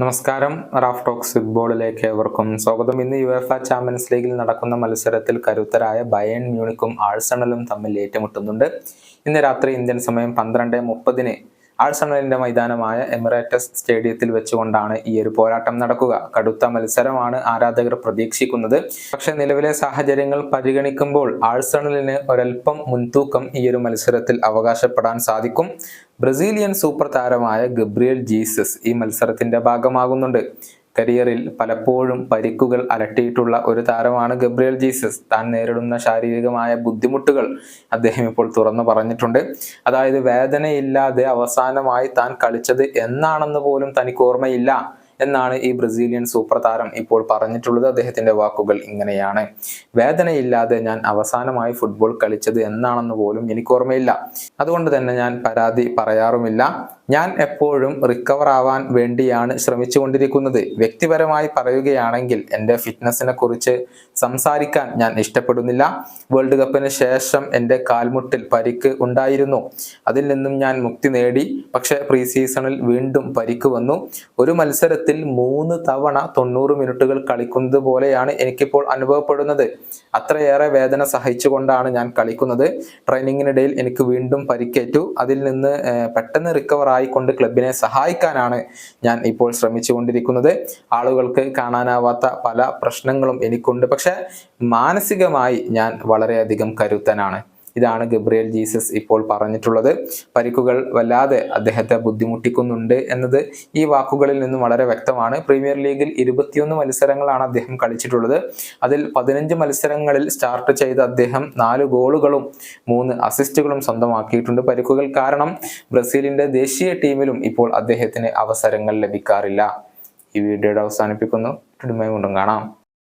നമസ്കാരം Raf talks ഫുട്ബോളിലേക്ക് ഏവർക്കും സ്വാഗതം. ഇന്ന് യു എഫ് ചാമ്പ്യൻസ് ലീഗിൽ നടക്കുന്ന മത്സരത്തിൽ കരുത്തരായ ബയൺ മ്യൂണിക്കും ആഴ്സണലും തമ്മിൽ ഏറ്റുമുട്ടുന്നുണ്ട്. ഇന്ന് രാത്രി ഇന്ത്യൻ സമയം പന്ത്രണ്ട് മുപ്പതിന് ആഴ്സണലിന്റെ മൈതാനമായ എമിറേറ്റസ് സ്റ്റേഡിയത്തിൽ വെച്ചുകൊണ്ടാണ് ഈ ഒരു പോരാട്ടം നടക്കുക. കടുത്ത മത്സരമാണ് ആരാധകർ പ്രതീക്ഷിക്കുന്നത്. പക്ഷെ നിലവിലെ സാഹചര്യങ്ങൾ പരിഗണിക്കുമ്പോൾ ആഴ്സണലിന് ഒരൽപ്പം മുൻതൂക്കം ഈ ഒരു മത്സരത്തിൽ അവകാശപ്പെടാൻ സാധിക്കും. ബ്രസീലിയൻ സൂപ്പർ താരമായ ഗബ്രിയൽ ജീസസ് ഈ മത്സരത്തിന്റെ ഭാഗമാകുന്നുണ്ട്. കരിയറിൽ പലപ്പോഴും പരിക്കുകൾ അലട്ടിയിട്ടുള്ള ഒരു താരമാണ് ഗബ്രിയൽ ജീസസ്. താൻ നേരിടുന്ന ശാരീരികമായ ബുദ്ധിമുട്ടുകൾ അദ്ദേഹം ഇപ്പോൾ തുറന്നു പറഞ്ഞിട്ടുണ്ട്. അതായത് വേദനയില്ലാതെ അവസാനമായി താൻ കളിച്ചത് എന്നാണെന്ന് പോലും തനിക്ക് ഓർമ്മയില്ല. എന്നാണ് ഈ ബ്രസീലിയൻ സൂപ്പർ താരം ഇപ്പോൾ പറഞ്ഞിട്ടുള്ളത്. അദ്ദേഹത്തിന്റെ വാക്കുകൾ ഇങ്ങനെയാണ്. വേദനയില്ലാതെ ഞാൻ അവസാനമായി ഫുട്ബോൾ കളിച്ചത് എന്നാണെന്ന് പോലും എനിക്ക് ഓർമ്മയില്ല. അതുകൊണ്ട് തന്നെ ഞാൻ പരാതി പറയാറുമില്ല. ഞാൻ എപ്പോഴും റിക്കവർ ആവാൻ വേണ്ടിയാണ് ശ്രമിച്ചുകൊണ്ടിരിക്കുന്നത്. വ്യക്തിപരമായി പറയുകയാണെങ്കിൽ എന്റെ ഫിറ്റ്നസിനെ കുറിച്ച് സംസാരിക്കാൻ ഞാൻ ഇഷ്ടപ്പെടുന്നില്ല. വേൾഡ് കപ്പിന് ശേഷം എന്റെ കാൽമുട്ടിൽ പരിക്ക് ഉണ്ടായിരുന്നു. അതിൽ നിന്നും ഞാൻ മുക്തി നേടി. പക്ഷേ പ്രീ സീസണിൽ വീണ്ടും പരിക്ക് വന്നു. ഒരു മത്സരത്തിൽ മൂന്ന് തവണ തൊണ്ണൂറ് മിനിറ്റുകൾ കളിക്കുന്നത് പോലെയാണ് എനിക്കിപ്പോൾ അനുഭവപ്പെടുന്നത്. അത്രയേറെ വേദന സഹിച്ചുകൊണ്ടാണ് ഞാൻ കളിക്കുന്നത്. ട്രെയിനിങ്ങിനിടയിൽ എനിക്ക് വീണ്ടും പരിക്കേറ്റു. അതിൽ നിന്ന് പെട്ടെന്ന് റിക്കവർ ആയിക്കൊണ്ട് ക്ലബിനെ സഹായിക്കാനാണ് ഞാൻ ഇപ്പോൾ ശ്രമിച്ചുകൊണ്ടിരിക്കുന്നത്. ആളുകൾക്ക് കാണാനാവാത്ത പല പ്രശ്നങ്ങളും എനിക്കുണ്ട്. പക്ഷെ മാനസികമായി ഞാൻ വളരെയധികം കരുത്തനാണ്. ഇതാണ് ഗബ്രിയൽ ജീസസ് ഇപ്പോൾ പറഞ്ഞിട്ടുള്ളത്. പരിക്കുകൾ വല്ലാതെ അദ്ദേഹത്തെ ബുദ്ധിമുട്ടിക്കുന്നുണ്ട് എന്നത് ഈ വാക്കുകളിൽ നിന്നും വളരെ വ്യക്തമാണ്. പ്രീമിയർ ലീഗിൽ ഇരുപത്തിയൊന്ന് മത്സരങ്ങളാണ് അദ്ദേഹം കളിച്ചിട്ടുള്ളത്. അതിൽ പതിനഞ്ച് മത്സരങ്ങളിൽ സ്റ്റാർട്ട് ചെയ്ത അദ്ദേഹം നാല് ഗോളുകളും മൂന്ന് അസിസ്റ്റുകളും സ്വന്തമാക്കിയിട്ടുണ്ട്. പരിക്കുകൾ കാരണം ബ്രസീലിന്റെ ദേശീയ ടീമിലും ഇപ്പോൾ അദ്ദേഹത്തിന് അവസരങ്ങൾ ലഭിക്കാറില്ല. ഈ വീഡിയോയുടെ അവസാനിപ്പിക്കുന്നു. കാണാം.